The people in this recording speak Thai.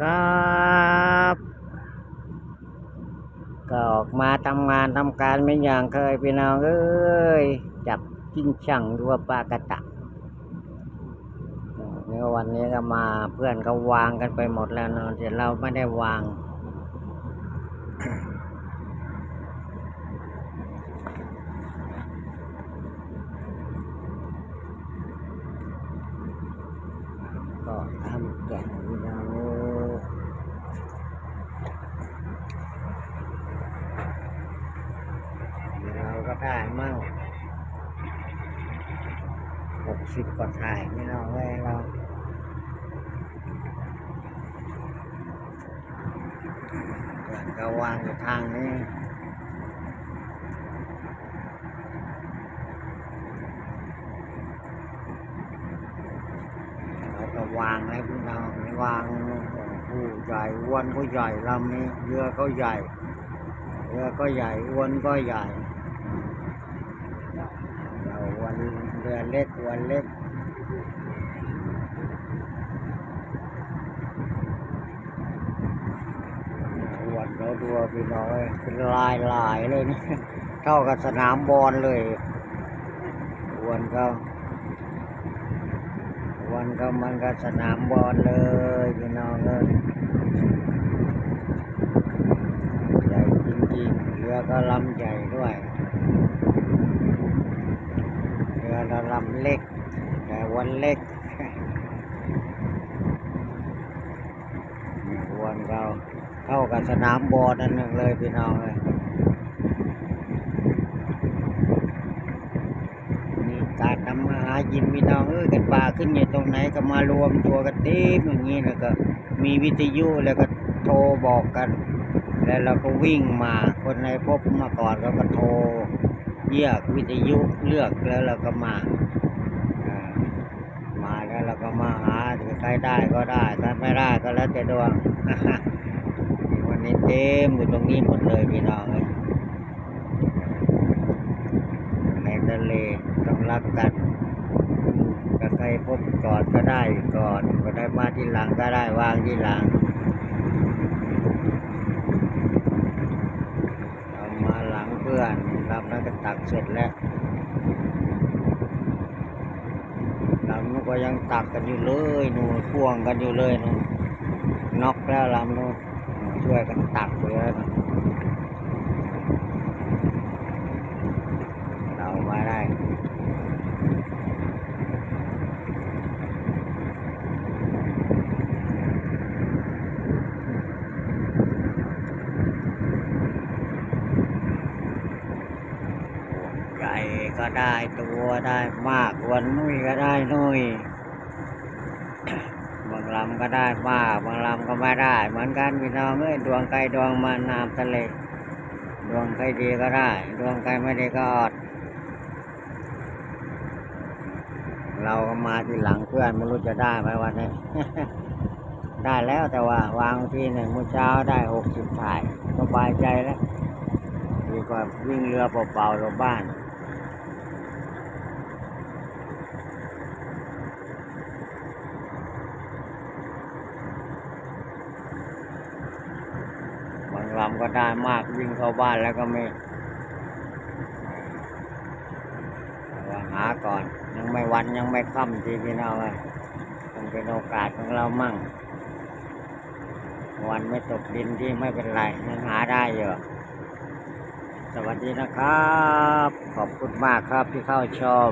ครับ ก็ออกมาทำงานทำการไม่อย่างเคยพี่น้องเอ้ย จับจิ้งช่างดูว่าปลากระตะนี่วันนี้ก็มาเพื่อนก็วางกันไปหมดแล้วเนาะแต่เราไม่ได้วางก็ทำแกะพี่น้องเอ้ย เราก็ ได้มั่งหกสิบกว่าถ่ายไม่เอาไว้เราเพื่อนก็วางอยู่ทางนี้เราก็วางให้พี่น้องวางผู้ใหญ่อ้วนก็ใหญ่ลำนี้เรือก็ใหญ่เรือก็ใหญ่อ้วนก็ใหญ่ วันเรือเล็กวันเล็กอ้วนเราดูพี่น้อยเป็นลายลายเลยนี่เท่ากับสนามบอลเลยอ้วนก็อ้วนก็มันกับสนามบอลเลยพี่น้องเลยใหญ่จริงๆเรือก็ลำใหญ่ด้วย ลำเล็ก แต่วันเล็กวันเราเท่ากับสนามบอลนั่นหนึ่งเลยพี่น้องเลยมีการทำมาหากินพี่น้องเอ้ยกันป่าขึ้นอยู่ตรงไหนก็มารวมตัวกันเต็มอย่างนี้แล้วก็มีวิทยุแล้วก็โทรบอกกัน แล้วเราก็วิ่งมาคนในพบมาก่อนเราก็โทร เรียกวิทยุเลือกแล้วเราก็มาอมาแล้วเราก็มาหาใครได้ก็ได้ใครไม่ได้ก็แล้วแต่ดวงวันนี้เต็มอยู่ตรงนี้หมดเลยพี่น้องเลยในทะเลต้องรักกันก็ใครพบก่อนก็ได้ก่อนก็ได้มาที่หลังก็ได้วางที่หลังเอามาหลังเพื่อน รับแล้วก็ตักเสร็จแล้วลำนู้นก็ยังตักกันอยู่เลยหนูนพ่วงกันอยู่เลยนูนน็อกแล้วลำนู้นช่วยกันตักเลยนะเรามาได้ ใหญ่ ก็ได้ตัวได้มากวันนุ่ยก็ได้นุ่ยบางลำก็ได้มากบางลำก็ไม่ได้ เหมือนกันพี่น้องเอ้ยดวงใครดวงมันน้ำทะเลดวงใครดีก็ได้ ดวงใครไม่ดีก็อด เราก็มาที่หลังเพื่อนไม่รู้จะได้ไหมวันนี้ ได้แล้วแต่ว่าวางที่หนึ่งมื่อเช้าได้หกสิบถ่ายสบายใจแล้วดีกว่าวิ่งเรือเปล่าๆรอบบ้าน ลำก็ได้มากวิ่งเข้าบ้านแล้วก็ไม่ว่าหาก่อน ยังไม่วันยังไม่ค่ำทีพี่น้องเลยมันเป็นโอกาสของเรามั่ง วันไม่ตกดินที่ไม่เป็นไรยังหาได้อยู่สวัสดีนะครับ ขอบคุณมากครับที่เข้าชม